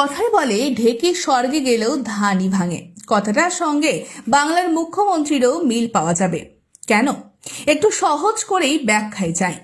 কথায় বলে, ঢেকে স্বর্গে গেলেও ধানই ভাঙে। কথাটার সঙ্গে বাংলার মুখ্যমন্ত্রীরও মিল পাওয়া যাবে। কেন? একটু সহজ করেই ব্যাখ্যায় যায়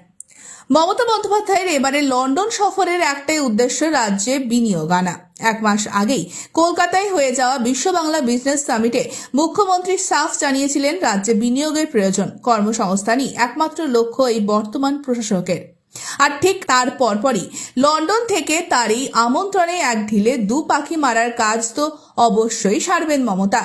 মমতা বন্দ্যোপাধ্যায়ের এবারে লন্ডন সফরের একটাই উদ্দেশ্য রাজ্যে বিনিয়োগ আনা। এক মাস আগেই কলকাতায় হয়ে যাওয়া বিশ্ব বাংলা বিজনেস সামিটে মুখ্যমন্ত্রী সাফ জানিয়েছিলেন, রাজ্যে বিনিয়োগের প্রয়োজন। কর্মসংস্থানই একমাত্র লক্ষ্য এই বর্তমান প্রশাসকের। আর ঠিক তার পরপরই। লন্ডন থেকে তার এই আমন্ত্রণে এক ঢিলে দু পাখি মারার কাজ তো অবশ্যই সারবেন মমতা।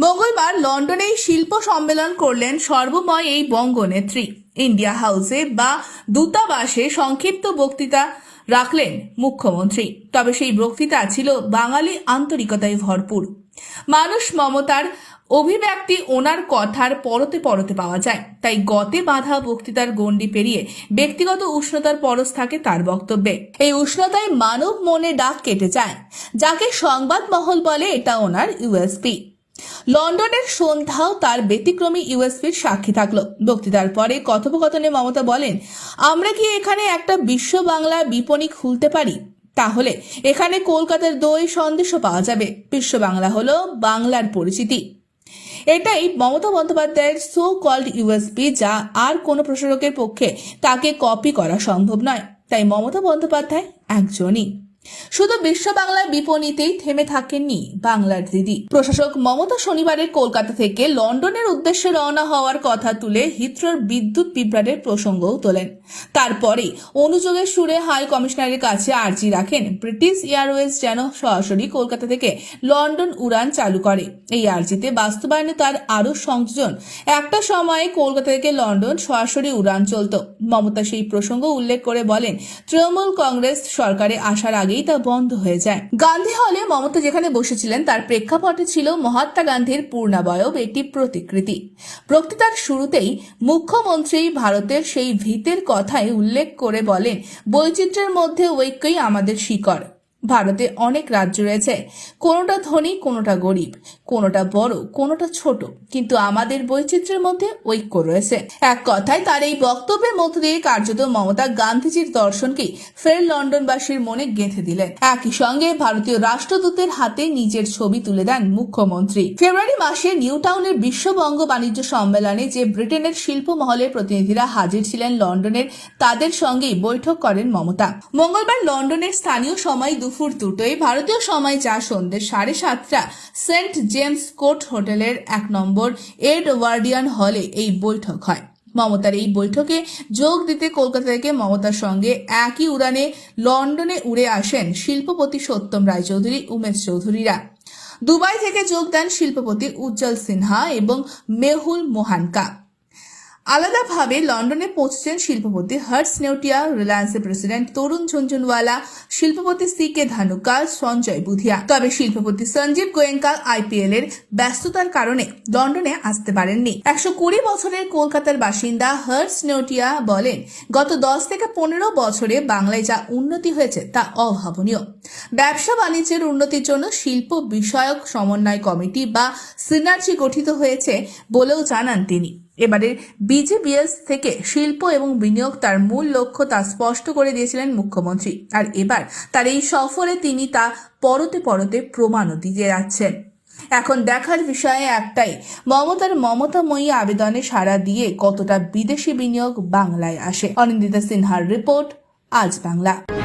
মঙ্গলবার লন্ডনেই শিল্প সম্মেলন করলেন সর্বময় এই বঙ্গনেত্রী। ইন্ডিয়া হাউসে বা দূতাবাসে সংক্ষিপ্ত বক্তৃতা রাখলেন মুখ্যমন্ত্রী। তবে সেই বক্তৃতা ছিল বাঙালি আন্তরিকতায় ভরপুর। মানুষ মমতার অভিব্যক্তি ওনার কথার পরতে পরতে পাওয়া যায়। তাই গতে বাঁধা বক্তৃতার গণ্ডি পেরিয়ে ব্যক্তিগত উষ্ণতার পরশ থাকে তার বক্তব্যে। এই উষ্ণতায় মানব মনে ডাক কেটে যায়। যাকে সংবাদ মহল বলে এটা ওনার ইউএসপি লন্ডনের সন্ধ্যাও তার ব্যতিক্রমী ইউএসপির সাক্ষী থাকল। বক্তৃতার পরে কথোপকথনে মমতা বলেন, আমরা কি এখানে একটা বিশ্ব বাংলা বিপণী খুলতে পারি? তাহলে এখানে কলকাতার দই সন্দেশও পাওয়া যাবে। বিশ্ব বাংলা হলো বাংলার পরিচিতি। এটাই মমতা বন্দ্যোপাধ্যায়ের সো কল্ড ইউএসপি যা আর কোনো প্রসারকের পক্ষে তাকে কপি করা সম্ভব নয়। তাই মমতা বন্দ্যোপাধ্যায় একজনই। শুধু বিশ্ব বাংলার বিপণীতেই থেমে থাকেননি বাংলার দিদি। প্রশাসক মমতা শনিবারের কলকাতা থেকে লন্ডনের উদ্দেশ্যে রওনা হওয়ার কথা তুলে হিথ্রোর বিদ্যুৎ বিভ্রাটের প্রসঙ্গও তোলেন। তারপরে অনুযোগের সুরে হাই কমিশনারের কাছে আর্জি রাখেন ব্রিটিশ এয়ারওয়েজ যেন সরাসরি কলকাতা থেকে লন্ডন উড়ান চালু করে। এই আর্জিতে বাস্তবায়নে তার আরও সংযোজন। একটা সময়ে কলকাতা থেকে লন্ডন সরাসরি উড়ান চলত। মমতা সেই প্রসঙ্গ উল্লেখ করে বলেন, তৃণমূল কংগ্রেস সরকারে আসার আগেই তা বন্ধ হয়ে যায়। গান্ধী হলে মমতা যেখানে বসেছিলেন, তার প্রেক্ষাপটে ছিল মহাত্মা গান্ধীর পূর্ণাবয়ব একটি প্রতিকৃতি। বক্তৃতার শুরুতেই মুখ্যমন্ত্রী ভারতের সেই ভীতের কথায় উল্লেখ করে বলেন, বৈচিত্র্যের মধ্যে ঐক্যই আমাদের শিকড়। ভারতে অনেক রাজ্য রয়েছে। কোনোটা ধনী, কোনোটা গরিব, কোনোটা বড়, কোনোটা ছোট। কিন্তু আমাদের বৈচিত্র্যের মধ্যে ঐক্য রয়েছে। এক কথায় তার এই বক্তব্যের মধ্য দিয়ে কার্যত মমতা গান্ধীজির দর্শনকেই ফের লন্ডনবাসীর মনে গেঁথে দিলেন। একই সঙ্গে ভারতীয় রাষ্ট্রদূতের হাতে নিজের ছবি তুলে দেন মুখ্যমন্ত্রী। ফেব্রুয়ারি মাসে নিউ টাউনের বিশ্ববঙ্গ বাণিজ্য সম্মেলনে যে ব্রিটেনের শিল্প মহলের প্রতিনিধিরা হাজির ছিলেন লন্ডনের, তাদের সঙ্গেই বৈঠক করেন মমতা। মঙ্গলবার লন্ডনের স্থানীয় সময় দুটোয় ভারতীয় সময় যা সন্ধ্যে সাড়ে সাতটা, সেন্ট জেমস কোর্ট হোটেলের এক নম্বর এডওয়ার্ডিয়ান হলে এই বৈঠক হয়। মমতার এই বৈঠকে যোগ দিতে কলকাতা থেকে মমতার সঙ্গে একই উড়ানে লন্ডনে উড়ে আসেন শিল্পপতি সত্যম রায়চৌধুরী, উমেশ চৌধুরীরা। দুবাই থেকে যোগ দেন শিল্পপতি উজ্জ্বল সিনহা এবং মেহুল মোহানকা। আলাদাভাবে লন্ডনে পৌঁছেছেন শিল্পপতি হর্ষ নেউটিয়া, রিলায়েন্সের প্রেসিডেন্ট তরুণ ঝুনঝুনওয়ালা, শিল্পপতি সি কে ধানুকা সঞ্জয় বুধিয়া। তবে শিল্পপতি সঞ্জীব গোয়েঙ্কাল আইপিএল এর ব্যস্ততার কারণে লন্ডনে আসতে পারেননি। একশো কুড়ি বছরের কলকাতার বাসিন্দা হর্ষ নেউটিয়া বলেন, গত দশ থেকে পনেরো বছরে বাংলায় যা উন্নতি হয়েছে তা অভাবনীয়। ব্যবসা বাণিজ্যের উন্নতির জন্য শিল্প বিষয়ক সমন্বয় কমিটি বা সিনার্জি গঠিত হয়েছে বলেও জানান তিনি। এবারে বিজিবিএস থেকে শিল্প এবং বিনিয়োগ তার মূল লক্ষ্য তা স্পষ্ট করে দিয়েছিলেন মুখ্যমন্ত্রী। আর এবার তার এই সফরে তিনি তা পরতে পরতে প্রমাণও দিয়ে যাচ্ছেন। এখন দেখার বিষয়ে একটাই, মমতার মমতাময়ী আবেদনে সাড়া দিয়ে কতটা বিদেশি বিনিয়োগ বাংলায় আসে? অনিন্দিতা সিনহার রিপোর্ট, আজ বাংলা।